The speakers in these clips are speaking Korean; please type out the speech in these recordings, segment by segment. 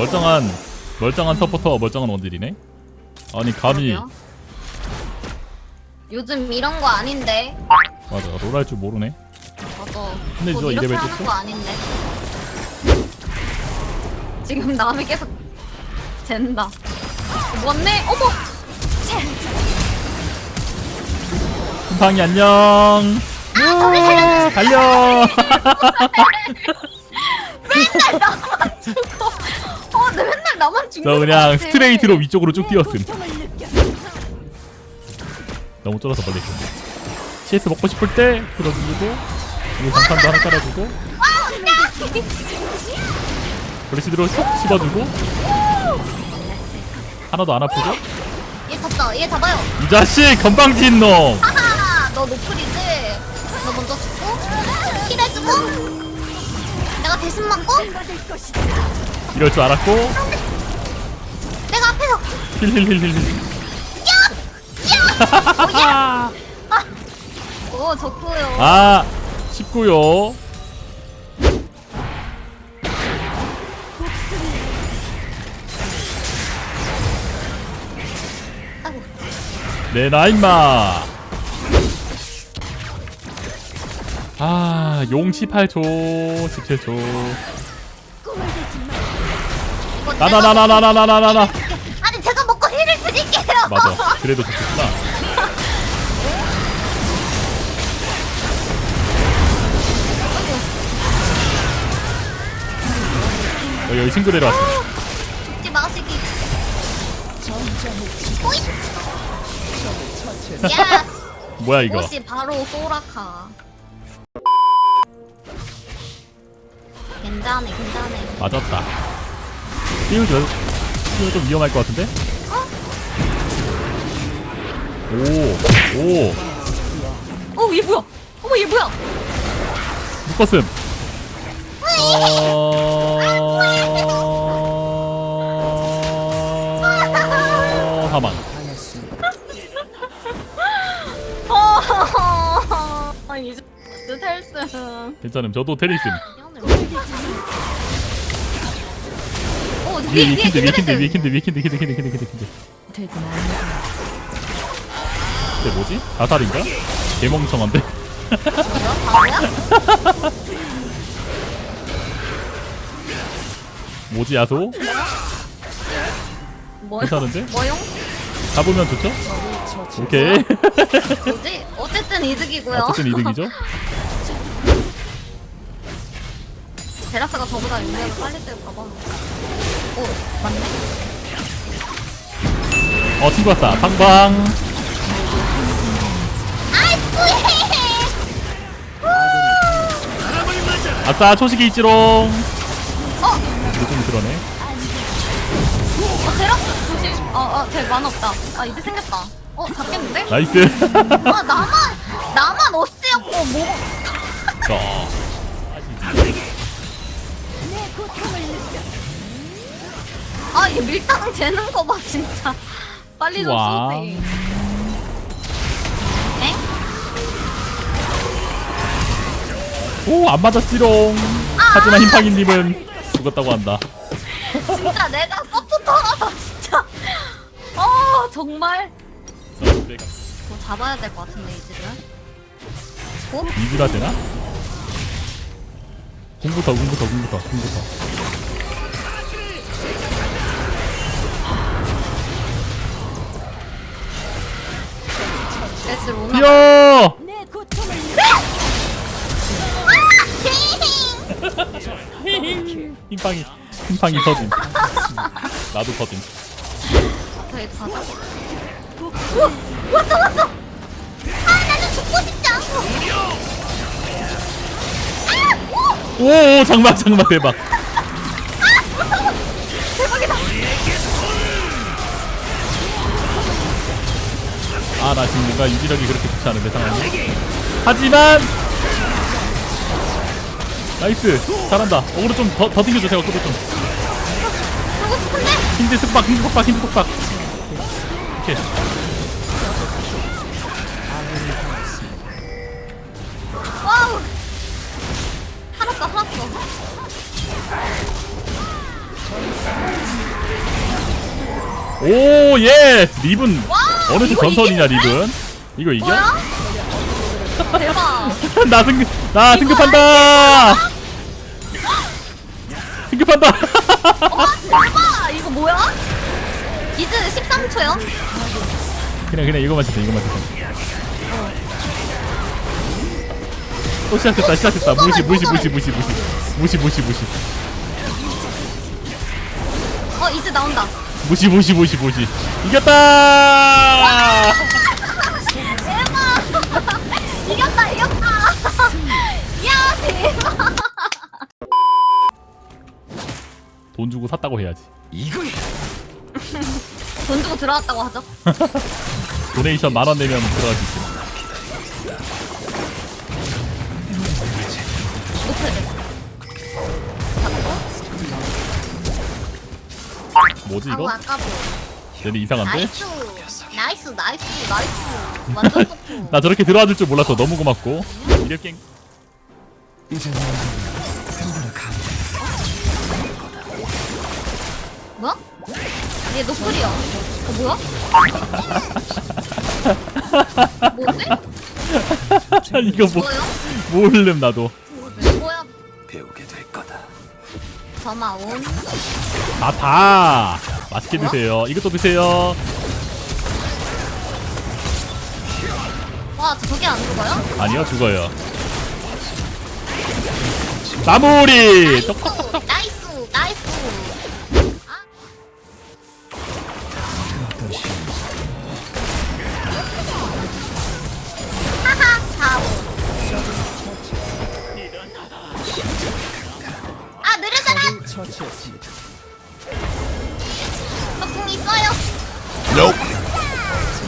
멀쩡한 멀쩡한 서포터 멀쩡한 원딜이네. 아니 감히 그러게요. 요즘 이런 거 아닌데. 맞아 롤 할 줄 모르네. 맞아. 근데 곧저 이렇게 이레벨 하는? 거 아닌데. 지금 남이 계속 젠다. 뭔네? 어머. 곰팡이 안녕. 우와, 달려. 맨날 나만 죽어. 어, 근데 맨날 나만 죽는 저거 그냥. 스트레이트로 위쪽으로 쭉 뛰었음. 고통을 느껴. 너무 쫄아서 멀리 있어. CS 먹고 싶을 때 들어주고 여기 장판도 하나 깔아주고 브레시드로 쏙 씹어주고 하나도 안 아프고 얘 잡자. 얘 잡아요. 이 자식 건방진 놈 하하. 너 노플이지. 너 먼저 죽고 힐해주고. 내가 대신 맞고 이럴 줄 알았고. 내가 앞에서 힐힐힐힐힐. 오 좋고요. 아 쉽고요. 내나 임마. 아용 18초 17초 나나나나나나나나나 아니 제가 먹고 힐을 드릴게요. 맞아 그래도 좋겠구나 어, 여기 친구 데려왔어 죽지 마시기. 오이. 야, 뭐야 이거 옷이 바로 소라카. 괜찮네, 괜찮네. 맞았다 띄우죠 띄우 좀 위험할 것 같은데? 오 오. 어, 얘 뭐야? 어머, 얘 뭐야? 묶었음. 어... 사망 어, 이제. 괜찮음. 저도 테리슴 위에 위에, 위에 위킨드 위킨드 킨드레스. 위킨드 위킨드 킨드 킨드 킨드 킨드 킨드 근데 뭐지? 다살인가? 개멍청한데? 뭐지 야소? 뭐요? 괜찮은데? 뭐용? 잡으면 좋죠? 오케이 뭐지? 어쨌든 이득이고요. 어쨌든 이득이죠? 베라스가 저보다 용량을 빨리 뜰까봐. 오, 맞네. 어 친구 왔다 방방 아싸 초식이 있지롱 어, 좀 그러네 어, 베라스 조심. 어, 어, 쟤 만화 없다. 아, 이제 생겼다. 어, 잡겠는데? 나이스 아, 나만, 나만 어스였고, 뭐. 어. 아, 얘 밀당 재는 거 봐, 진짜. 빨리 좀 우와. 쏘지. 엥? 오 안 맞았지롱 하지만 힘팡이님은 죽었다고 한다 진짜 내가 서포터라서 진짜. 어, 정말. 뭐 잡아야 될 것 같은데, 이즈를. 어? 이즈라 되나? 궁부터 궁부터 궁부터 궁부터 레스 로나. 뛰어! 내 고통을 느껴. 힘팡이 힘팡이 터짐 나도 터짐 저희 가자. 우와! 왔어, 왔어! 아, 나는 죽고 싶지 않고! 아! 오! 오 장막 장막 대박 아 나 지금 뭔가 유지력이 그렇게 좋지 않은데 상황이. 하지만 나이스. 잘한다. 어그로 좀 더 더 튕겨줘 제가 어그로 좀. 하고 싶은데? 힌드 속박 힌드 속박 힌드 속박. 오케이. 와우! 살았다, 살았어. 오 예스 립은 와, 어느 쪽 전선이냐? 립은 이거 이겨? 뭐야? 대박. 나 승급 나 승급한다 승급한다 와 대박. 이거 뭐야? 이즈 13초요? 그냥 그냥 이거만 치자 이거만 치자 또 시작했다 시작했다 무시 무시 무시 무시 무시 무시 무시 무시 어 이즈 나온다. 무시 무시 무시 무시 이겼다 대박. 이겼다 이겼다. 야 대박. 돈 주고 샀다고 해야지 돈 주고 들어왔다고 하죠. 도네이션 만 원 내면 들어갈 수 있어 노트를. 뭐지 이거? 아까워. 얘네 이상한데? 나이스. 나이스 나이스 나이스. 완전 좋고. 나 저렇게 들어와 줄 줄 몰랐어 너무 고맙고 이렇게 뭐야? 얘 노플이야. 어 뭐야? 뭔데? 이거 뭐 뭐요? 모를름 나도 뭐야? 배우게 저마온. 아다 맛있게 드세요. 이것도 드세요. 와, 저 저게 안 죽어요? 아니요 죽어요. 마무리! 떡- 나이스, 나이스, 나이스.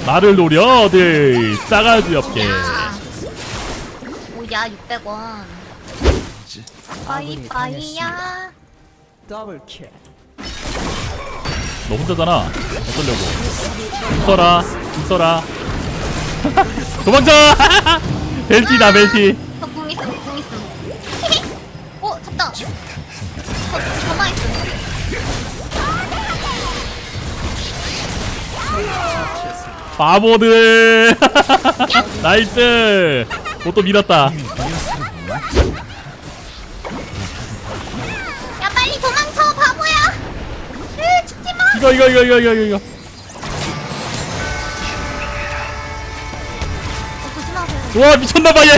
나를 노려 어딜. 싸가지 없게. 야. 오야, 600원. 바이바이야. 더블킬. 너 혼자잖아. 어쩌려고. 웃어라 웃어라. 도망쳐! 벨티다 벨티 바보들 나이스 옷도 밀었다 야, 빨리 도망쳐, 바보야. 으, 죽지 마. 이거 이거 이거 이거 이거 이거 어, 조심하세요. 와 미쳤나봐 얘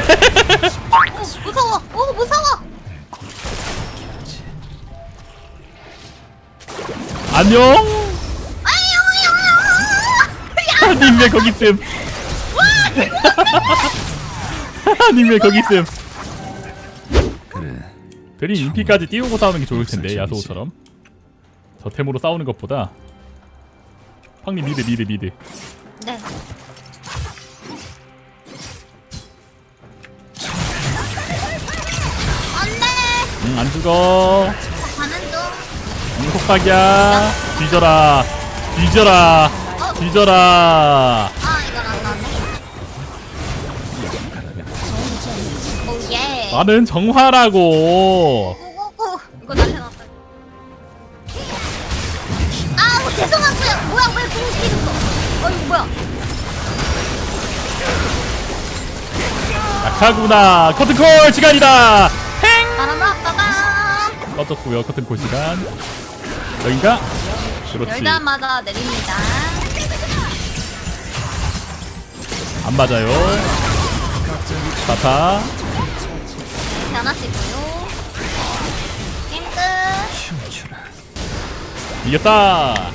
오, 무서워. 오, 무서워. 안녕 님 왜 거기 있음 님 왜 거기 있음 그래. 괜히 인피까지 띄우고 싸우는 게 좋을 텐데 야소처럼. 저 템으로 싸우는 것보다. 황님 미드 미드 미드. 네. 안돼. 응안 죽어. 가는 중. 응 속삭이야. 뒤져라. 뒤져라 뒤져라 아 이건 안 나네. 오예. 나는 정화라고 오오오. 이거 날려 놨다. 아우 죄송하고요. 뭐야 왜 공이 있어? 어 이거 뭐야? 약하구나 커튼콜 시간이다 행. 꺼졌고요 커튼콜 시간 여긴가? 그렇지 열자마자 내립니다. 안 맞아요 자타 변하시고요. 게임 끝. 춤추라. 이겼다.